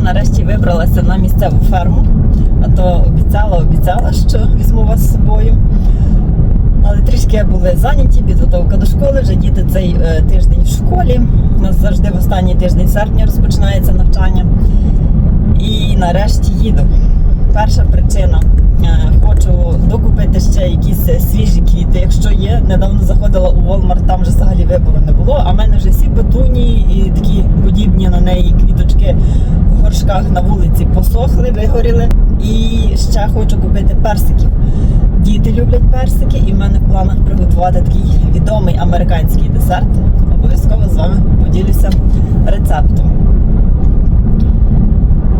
я нарешті вибралася на місцеву ферму. А то обіцяла, обіцяла, що візьму вас з собою. Але трішки були зайняті, підготовка до школи. Вже діти цей е, тиждень в школі. У нас завжди в останній тиждень серпня розпочинається навчання. І нарешті їду. Перша причина. Е, Хочу докупити ще якісь е, свіжі квіти. Якщо є, недавно заходила у Walmart, там вже взагалі вибору не було. А в мене вже всі петуні і такі подібні на неї квіточки в горшках на вулиці посохли, вигоріли. І ще хочу купити персиків. Діти люблять персики, і в мене в планах приготувати такий відомий американський десерт. Обов'язково з вами поділюся рецептом.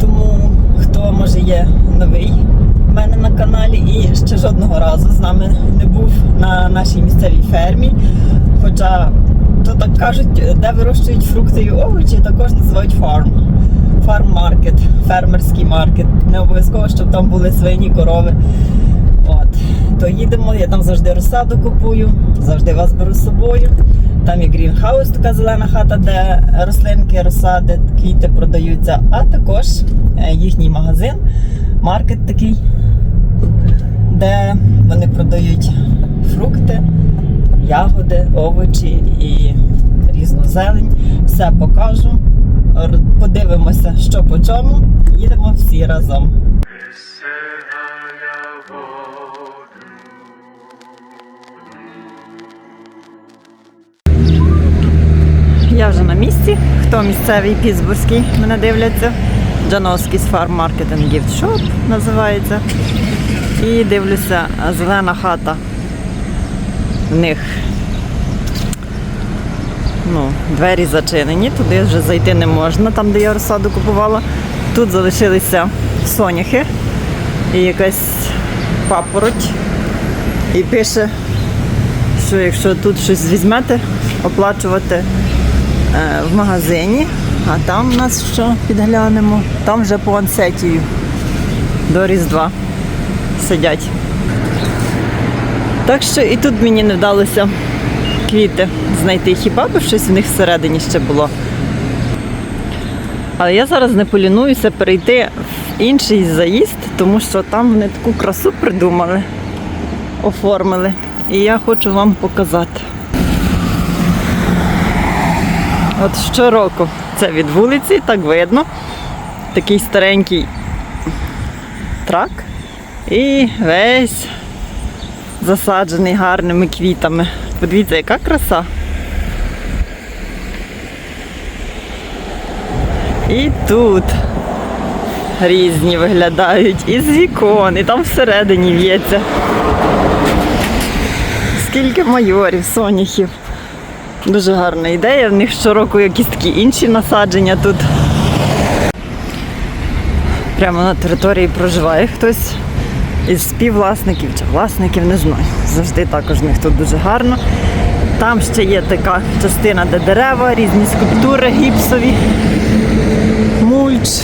Тому хто може є новий на каналі і ще жодного разу з нами не був на нашій місцевій фермі. Хоча то так кажуть, де вирощують фрукти і овочі, також називають фарм. Фарм-маркет, фермерський маркет. Не обов'язково, щоб там були свині, корови. От. То їдемо, я там завжди розсаду купую, завжди вас беру з собою. Там є грінхаус, така зелена хата, де рослинки, розсади, квіти продаються, а також е, їхній магазин, маркет такий, де вони продають фрукти, ягоди, овочі і різну зелень. Все покажу. Подивимося, що по чому. Їдемо всі разом. Я вже на місці. Хто місцевий Пітсбурзький мене дивляться. Джановський's Farm Market and Gift Shop називається. І дивлюся, зелена хата. В них ну, двері зачинені, туди вже зайти не можна, там, де я розсаду купувала. Тут залишилися соняхи і якась папороть. І пише, що якщо тут щось візьмете, оплачувати е, в магазині, а там у нас що підглянемо, там вже по ансетію до Різдва сидять. Так що і тут мені не вдалося квіти знайти, хіба би щось в них всередині ще було. Але я зараз не полінуюся перейти в інший заїзд, тому що там вони таку красу придумали, оформили. І я хочу вам показати. От щороку це від вулиці, так видно. Такий старенький трак. І весь засаджений гарними квітами. Подивіться, яка краса. І тут різні виглядають, і з вікон, і там всередині в'ється. Скільки майорів, соняхів. Дуже гарна ідея. В них щороку якісь такі інші насадження тут. Прямо на території проживає хтось із співвласників чи власників, не знаю. Завжди також в них тут дуже гарно. Там ще є така частина, де дерева, різні скульптури гіпсові, мульч.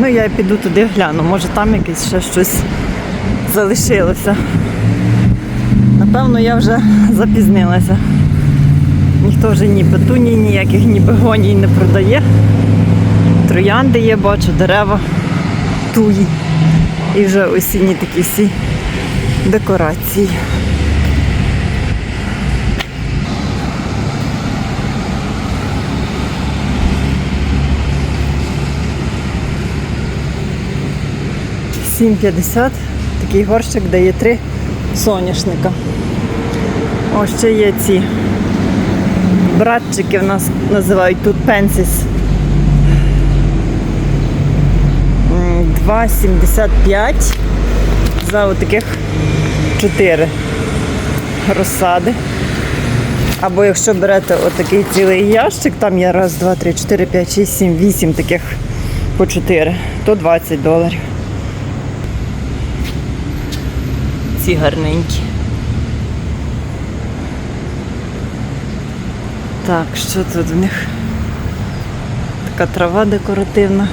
Ну, я піду туди гляну, може там якесь ще щось залишилося. Напевно, я вже запізнилася. Ніхто вже ні петуній, ніяких ні бегоній не продає. Троянди є, бачу, дерева, туї. І вже осінні такі всі декорації. Сім. Такий горщик, де є три соняшника. Ось ще є ці братчики в нас називають тут пенсіс. 2,75 за отаких 4 розсади. Або якщо берете отакий цілий ящик, там є раз, два, три, чотири, п'ять, шість, сім, вісім таких по 4, то 20 доларів. Ці гарненькі. Так, що тут в них? Така трава декоративна.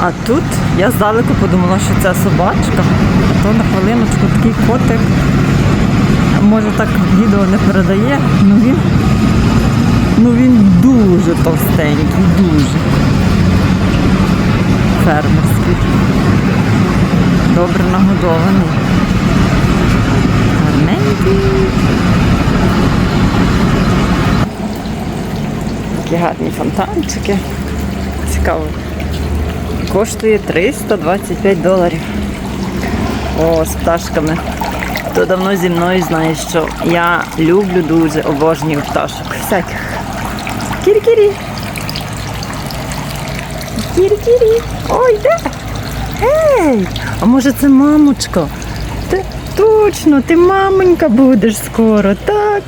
А тут я здалеку подумала, що це собачка, а то на хвилиночку такий котик. Може так відео не передає, ну він, ну він дуже товстенький, дуже фермерський. Добре нагодований. Такі гарні фонтанчики. Цікаво. Коштує 325 доларів. О, з пташками. Хто давно зі мною знає, що я люблю дуже обожнюю пташок. Всяких. Кірі-кірі. Кірі-кірі. Ой, де? Ей! А може це мамочка? Ти, точно, ти мамонька будеш скоро, так?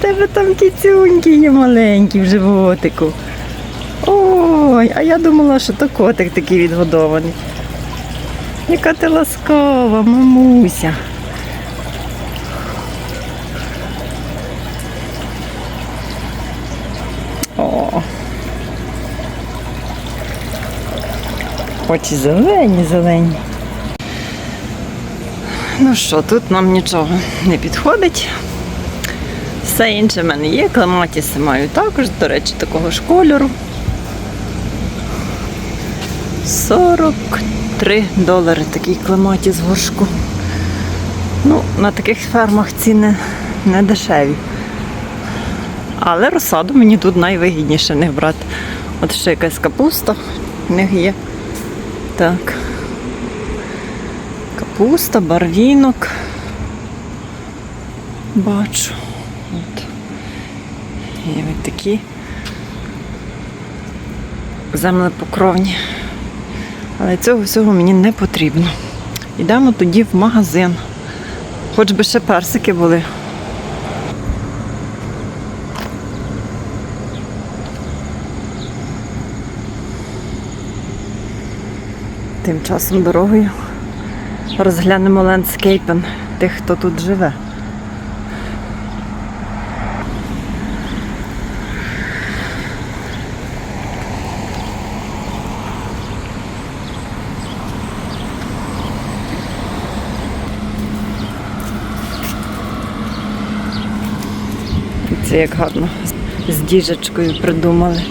Тебе там кіцюньки є маленькі в животику. Ой, а я думала, що то котик такий відгодований. Яка ти ласкава, мамуся. Очі зелені, зелені. Ну що, тут нам нічого не підходить. Все інше в мене є. Клематіси маю також, до речі, такого ж кольору. 43 долари такий клематіс в горшку. Ну, на таких фермах ціни не дешеві. Але розсаду мені тут найвигідніше них брати. От ще якась капуста в них є. Так. Капуста, барвінок. Бачу. От. І ось такі землепокровні. Але цього всього мені не потрібно. Йдемо тоді в магазин. Хоч би ще персики були. Тим часом дорогою розглянемо лендскейпен тих, хто тут живе. Це як гарно з діжечкою придумали.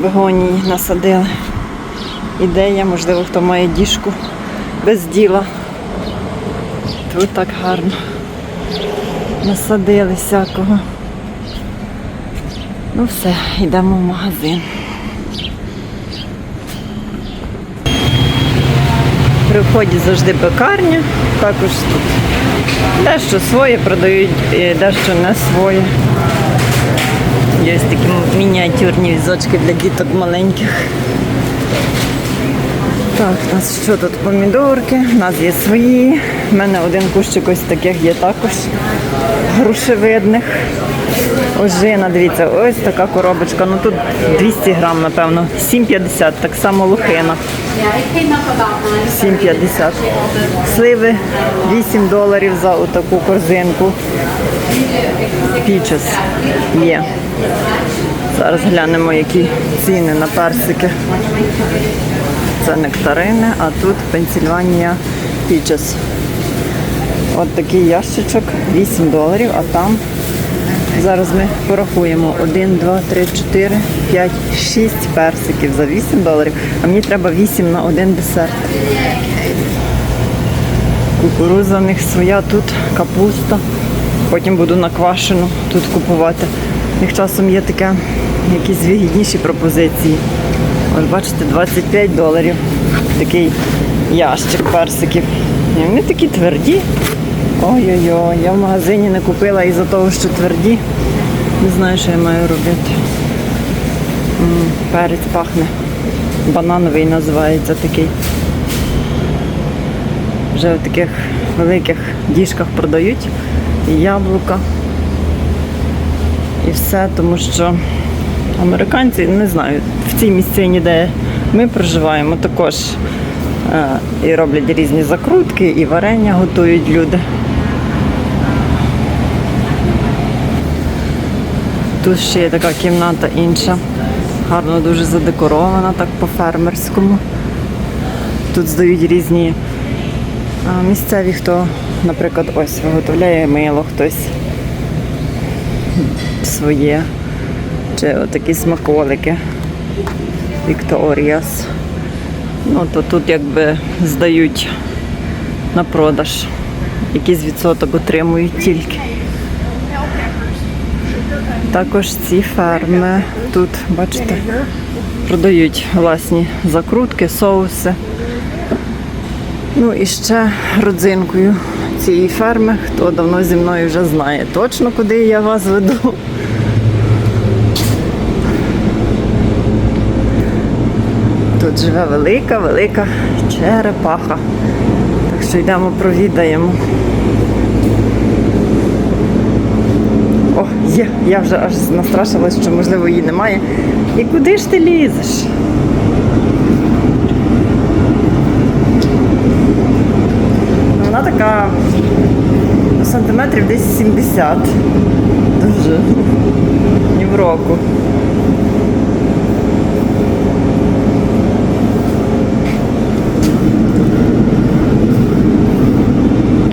Вигонії насадили. Ідея, можливо, хто має діжку без діла. Тут так гарно насадили всякого. Ну все, йдемо в магазин. При вході завжди пекарня, також тут дещо своє продають, дещо не своє. Є ось такі мініатюрні візочки для діток маленьких. Так, у нас що тут помідорки, у нас є свої. У мене один кущик ось таких є також грушевидних. Ожина, дивіться, ось така коробочка. Ну тут 200 грам, напевно. 7,50, так само лухина. Yeah, it came up about nine. 7,50. Сливи 8 доларів за отаку корзинку. Пічес є. Зараз глянемо, які ціни на персики. Це нектарини, а тут Пенсільванія Пічес. От такий ящичок 8 доларів, а там зараз ми порахуємо 1, 2, 3, 4, 5, 6 персиків за 8 доларів, а мені треба 8 на один десерт. Кукуруза в них своя, тут капуста. Потім буду на квашену тут купувати. У них часом є таке, якісь вигідніші пропозиції. От бачите, 25 доларів. Такий ящик персиків. І вони такі тверді. Ой-ой-ой, я в магазині не купила із-за того, що тверді. Не знаю, що я маю робити. М, Перець пахне. Банановий називається такий. Вже в таких великих діжках продають і яблука. І все, тому що американці, не знаю, в цій місцині, де ми проживаємо, також е, і роблять різні закрутки, і варення готують люди. Тут ще є така кімната інша, гарно дуже задекорована, так по-фермерському. Тут здають різні місцеві, хто, наприклад, ось виготовляє мило, хтось своє. Чи отакі смаколики. Вікторіас. Ну, то тут якби здають на продаж. Якийсь відсоток отримують тільки. Також ці ферми тут, бачите, продають власні закрутки, соуси. Ну і ще родзинкою цієї ферми, хто давно зі мною вже знає точно, куди я вас веду. Тут живе велика, велика черепаха. Так що йдемо провідаємо. О, є, я вже аж настрашилась, що можливо її немає. І куди ж ти лізеш? Вона така сантиметрів десь 70. Дуже ні в року.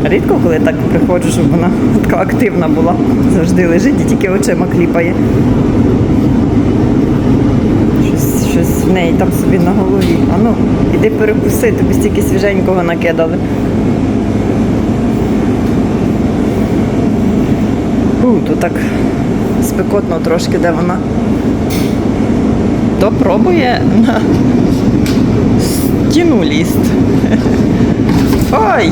Рідко, коли так приходжу, щоб вона така активна була. Завжди лежить і тільки очима кліпає. Щось, щось в неї там собі на голові. А ну, іди перекуси, тобі стільки свіженького накидали. У, тут так спекотно трошки, де вона. То пробує стіну лізти. Ой!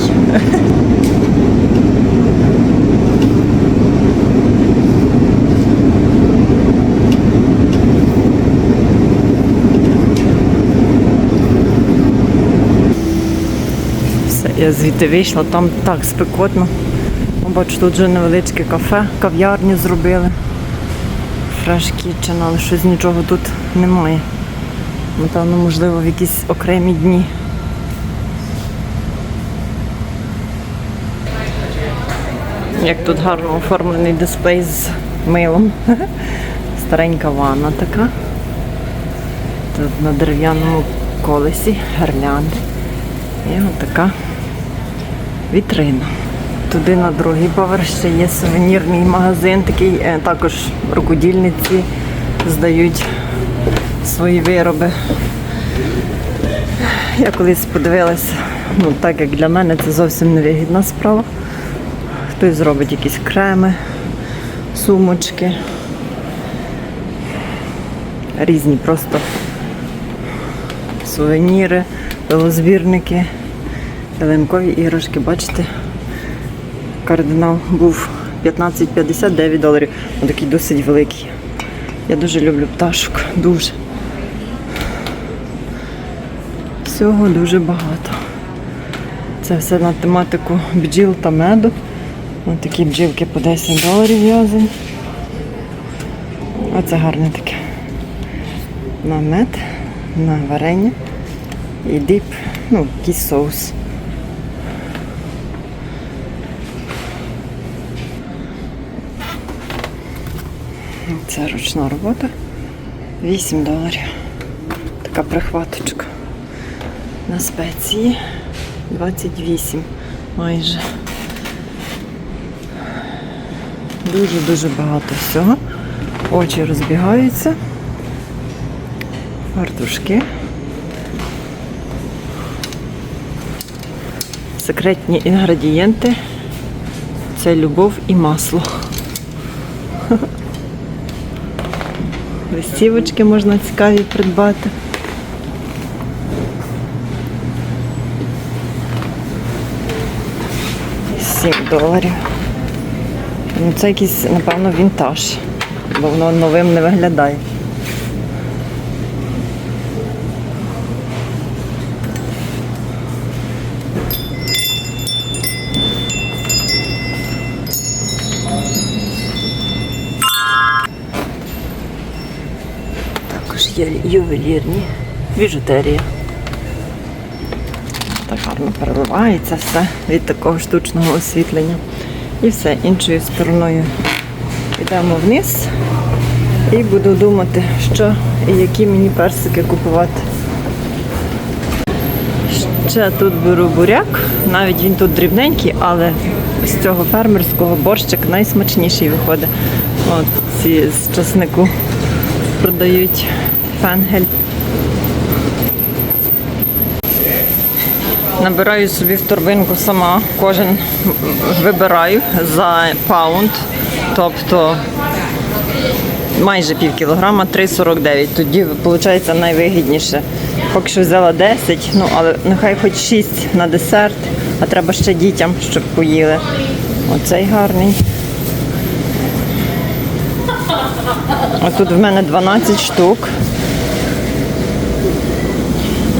Все, я звідти вийшла, там так спекотно. Бачу, тут вже невеличке кафе, кав'ярню зробили. Fresh Kitchen, але щось нічого тут немає. Напевно, можливо, в якісь окремі дні. Як тут гарно оформлений дисплей з милом. Старенька ванна така. Тут на дерев'яному колесі гирлянди. І от така вітрина. Туди на другий поверх ще є сувенірний магазин, такий е, також рукодільниці здають свої вироби. Я колись подивилася, ну так як для мене це зовсім невигідна справа. Хтось зробить якісь креми, сумочки. Різні просто сувеніри, велозбірники, ялинкові іграшки, бачите? Кардинал був 15,59 доларів. Ось такий досить великий. Я дуже люблю пташок, дуже. Всього дуже багато. Це все на тематику бджіл та меду. Ось такі бджілки по 10 доларів в'язані. Оце гарне таке. На мед, на варення і діп, ну, якийсь соус. Це ручна робота. 8 доларів. Така прихваточка. На спеції 28 майже. Дуже-дуже багато всього. Очі розбігаються. Фартушки. Секретні інгредієнти. Це любов і масло. Листівочки можна цікаві придбати. Сім доларів. Ну, це якийсь, напевно, вінтаж, бо воно новим не виглядає. Також є ювелірні, біжутерія. Гарно переливається все від такого штучного освітлення. І все, іншою стороною йдемо вниз і буду думати, що і які мені персики купувати. Ще тут беру буряк, навіть він тут дрібненький, але з цього фермерського борщик найсмачніший виходить. От ці з часнику продають фенгель. Набираю собі в торбинку сама, кожен вибираю за паунд, тобто майже пів кілограма 3,49. Тоді виходить найвигідніше. Поки що взяла 10, ну але нехай хоч 6 на десерт, а треба ще дітям, щоб поїли. Оцей гарний. А тут в мене 12 штук.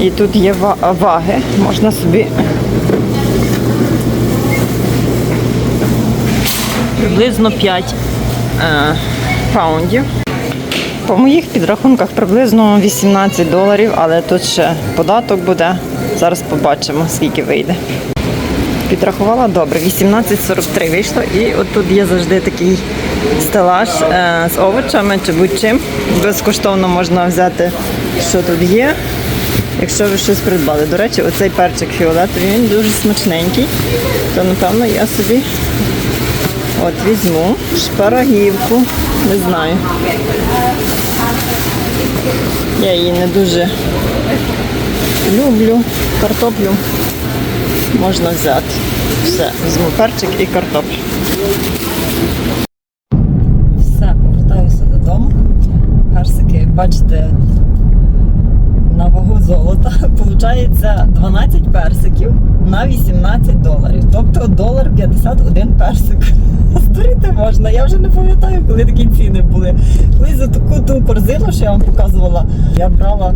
І тут є ваги, можна собі приблизно 5 е, паундів. По моїх підрахунках приблизно 18 доларів, але тут ще податок буде. Зараз побачимо, скільки вийде. Підрахувала добре, 18,43 вийшло. І от тут є завжди такий стелаж е, з овочами чи будь-чим. Безкоштовно можна взяти, що тут є, якщо ви щось придбали. До речі, оцей перчик фіолетовий, він дуже смачненький. То напевно я собі от візьму шпарагівку, не знаю. Я її не дуже люблю. Картоплю можна взяти. Все, візьму перчик і картоплю. Все, повертаюся додому. Персики, бачите, на вагу золота. Получається 12 персиків на 18 доларів. Тобто долар 51 персик. Здуріти можна. Я вже не пам'ятаю, коли такі ціни були. Коли за таку ту корзину, що я вам показувала, я брала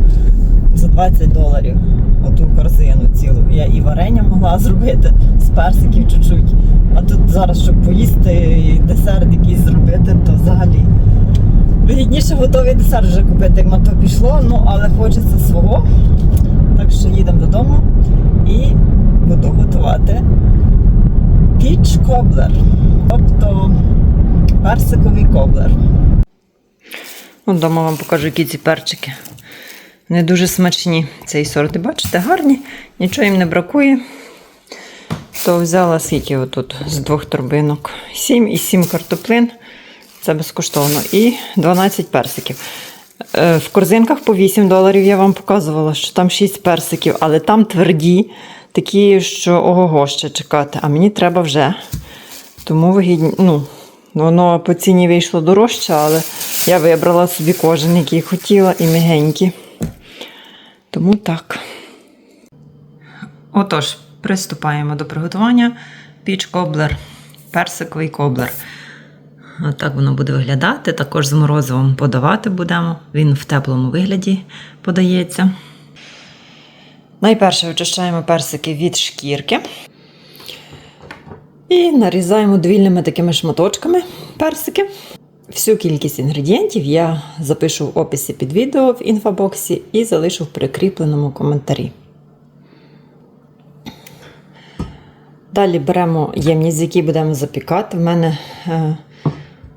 за 20 доларів оту корзину цілу. Я і варення могла зробити з персиків чуть-чуть. А тут зараз, щоб поїсти і десерт якийсь зробити, то Вигідніше готовий десерт вже купити, як на то пішло, ну але хочеться свого. Так що їдемо додому і буду готувати піч коблер, тобто персиковий коблер. Вдома вам покажу, які ці перчики. Вони дуже смачні. Цей сорт, бачите, гарні, нічого їм не бракує. То взяла скільки отут з двох торбинок. 7 і 7 картоплин. Це безкоштовно. І 12 персиків. Е, В корзинках по 8 доларів я вам показувала, що там 6 персиків, але там тверді, такі, що ого-го ще чекати. А мені треба вже. Тому вигідні, ну, воно по ціні вийшло дорожче, але я вибрала собі кожен, який хотіла, і мігенькі. Тому так. Отож, приступаємо до приготування піч коблер, персиковий коблер. Отак воно буде виглядати. Також з морозивом подавати будемо. Він в теплому вигляді подається. Найперше очищаємо персики від шкірки. І нарізаємо довільними такими шматочками персики. Всю кількість інгредієнтів я запишу в описі під відео в інфобоксі і залишу в прикріпленому коментарі. Далі беремо ємність, з якій будемо запікати. В мене е,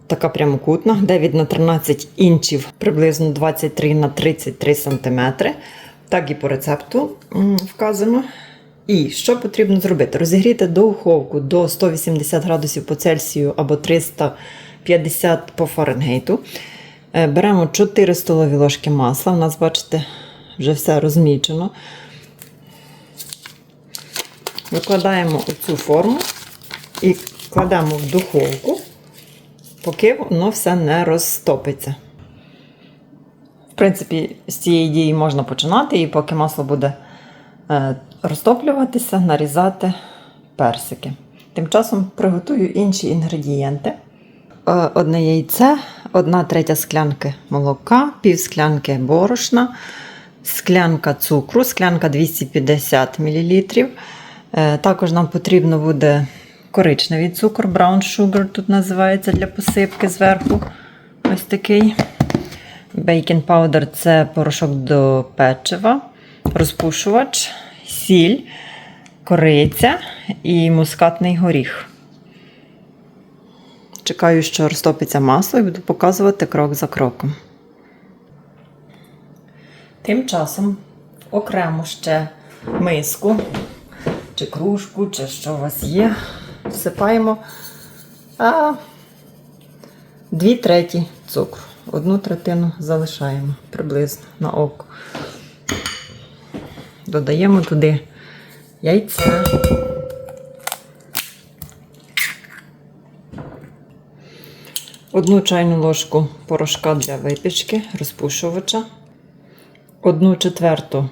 така прямокутна, 9 на 13 інчів, приблизно 23 на 33 см. Так і по рецепту вказано. І що потрібно зробити? Розігріти духовку до 180 градусів по Цельсію або 350 по Фаренгейту. Е, Беремо 4 столові ложки масла. У нас, бачите, вже все розмічено. Викладаємо у цю форму і кладемо в духовку, поки воно все не розтопиться. В принципі, з цієї дії можна починати, і поки масло буде е, розтоплюватися, нарізати персики. Тим часом приготую інші інгредієнти. Е, Одне яйце, одна третя склянки молока, пів склянки борошна, склянка цукру, склянка 250 мл. Е, Також нам потрібно буде коричневий цукор, brown sugar тут називається для посипки зверху. Ось такий. Бейкінг паудер це порошок до печива, розпушувач, сіль, кориця і мускатний горіх. Чекаю, що розтопиться масло і буду показувати крок за кроком. Тим часом окремо ще миску, чи кружку, чи що у вас є. Всипаємо а дві треті цукру. Одну третину залишаємо приблизно на око. Додаємо туди яйце. Одну чайну ложку порошка для випічки, розпушувача, одну четверту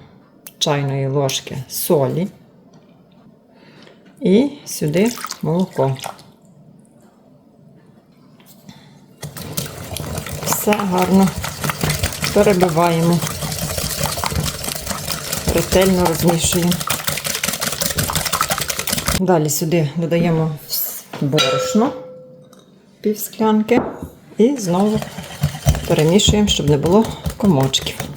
чайної ложки солі і сюди молоко. Все гарно перебиваємо, ретельно розмішуємо. Далі сюди додаємо борошно пів склянки і знову перемішуємо, щоб не було комочків.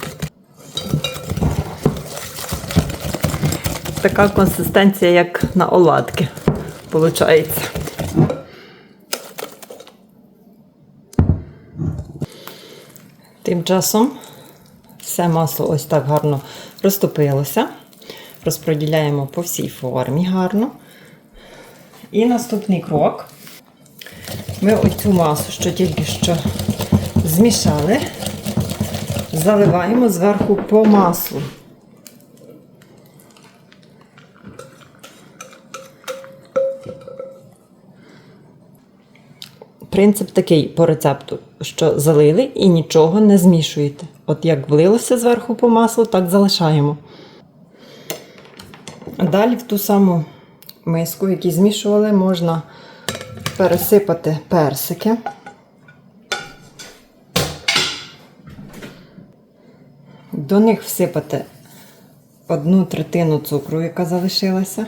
Така консистенція, як на оладки, виходить. Тим часом все масло ось так гарно розтопилося. Розподіляємо по всій формі гарно. І наступний крок. Ми оцю масу, що тільки що змішали, заливаємо зверху по маслу. Принцип такий по рецепту, що залили і нічого не змішуєте. От як влилося зверху по маслу, так залишаємо. Далі в ту саму миску, яку змішували, можна пересипати персики. До них всипати одну третину цукру, яка залишилася.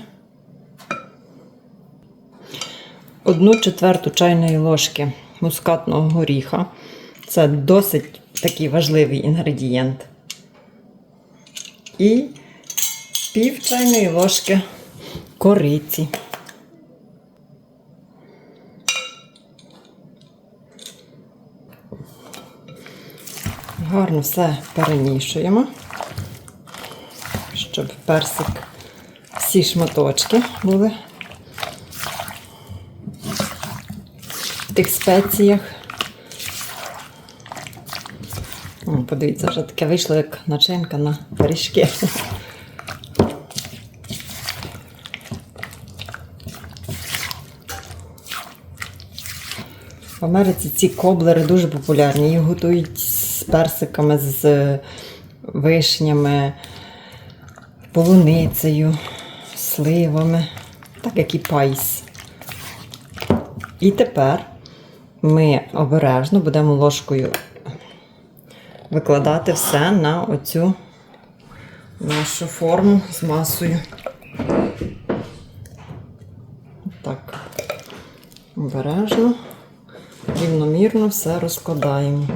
Одну четверту чайної ложки мускатного горіха. Це досить такий важливий інгредієнт. І пів чайної ложки кориці. Гарно все перемішуємо, щоб персик всі шматочки були тих спеціях. О, подивіться, вже таке вийшло, як начинка на пиріжки. В Америці ці коблери дуже популярні. Їх готують з персиками, з вишнями, полуницею, сливами, так як і пайс. І тепер ми обережно будемо ложкою викладати все на оцю нашу форму з масою. Так, обережно рівномірно все розкладаємо.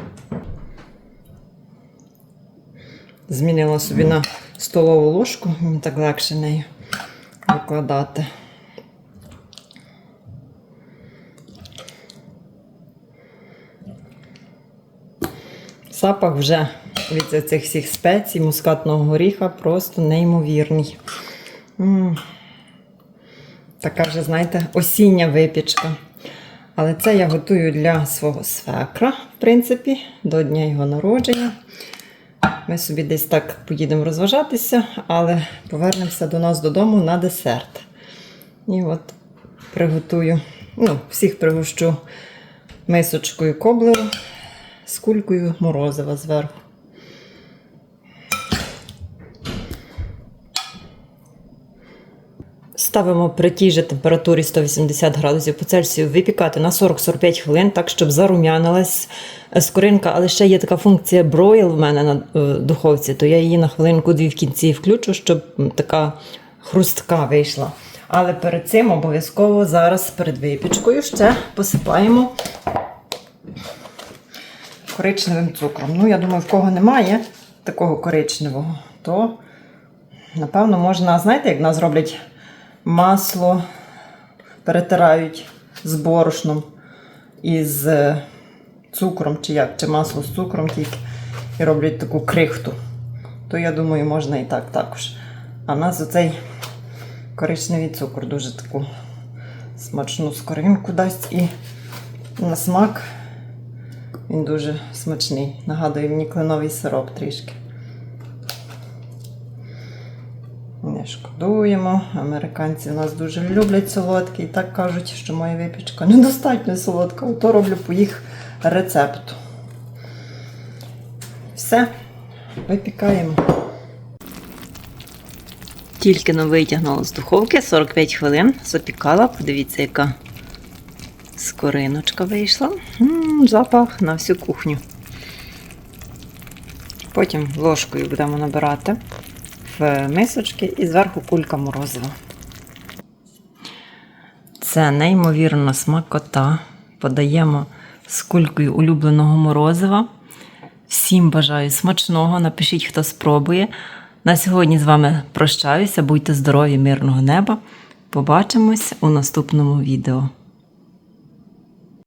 Змінила собі на столову ложку, мені так легше нею викладати. Запах вже від цих всіх спецій, мускатного горіха просто неймовірний. М. Така вже, знаєте, осіння випічка. Але це я готую для свого свекра, в принципі, до дня його народження. Ми собі десь так поїдемо розважатися, але повернемося до нас додому на десерт. І от приготую, ну, всіх пригощу мисочкою коблеру кулькою морозива зверху. Ставимо при тій же температурі 180 градусів по Цельсію випікати на 40-45 хвилин, так щоб зарум'янилась скоринка. Але ще є така функція бройл в мене на е, духовці, то я її на хвилинку-дві в кінці включу, щоб така хрустка вийшла. Але перед цим обов'язково зараз перед випічкою ще посипаємо коричневим цукром. Ну, я думаю, в кого немає такого коричневого, то напевно можна, знаєте, як нас роблять масло, перетирають з борошном і з цукром, чи як, чи масло з цукром тільки, і роблять таку крихту. То я думаю, можна і так також. А в нас оцей коричневий цукор дуже таку смачну скоринку дасть і на смак він дуже смачний. Нагадує мені кленовий сироп трішки. Не шкодуємо. Американці нас дуже люблять солодкі і так кажуть, що моя випічка недостатньо солодка, то роблю по їх рецепту. Все, випікаємо. Тільки но витягнула з духовки 45 хвилин, запікала. Подивіться, яка скориночка вийшла. М, запах на всю кухню. Потім ложкою будемо набирати в мисочки і зверху кулька морозива. Це неймовірна смакота. Подаємо з кулькою улюбленого морозива. Всім бажаю смачного. Напишіть, хто спробує. На сьогодні з вами прощаюся. Будьте здорові, мирного неба. Побачимось у наступному відео.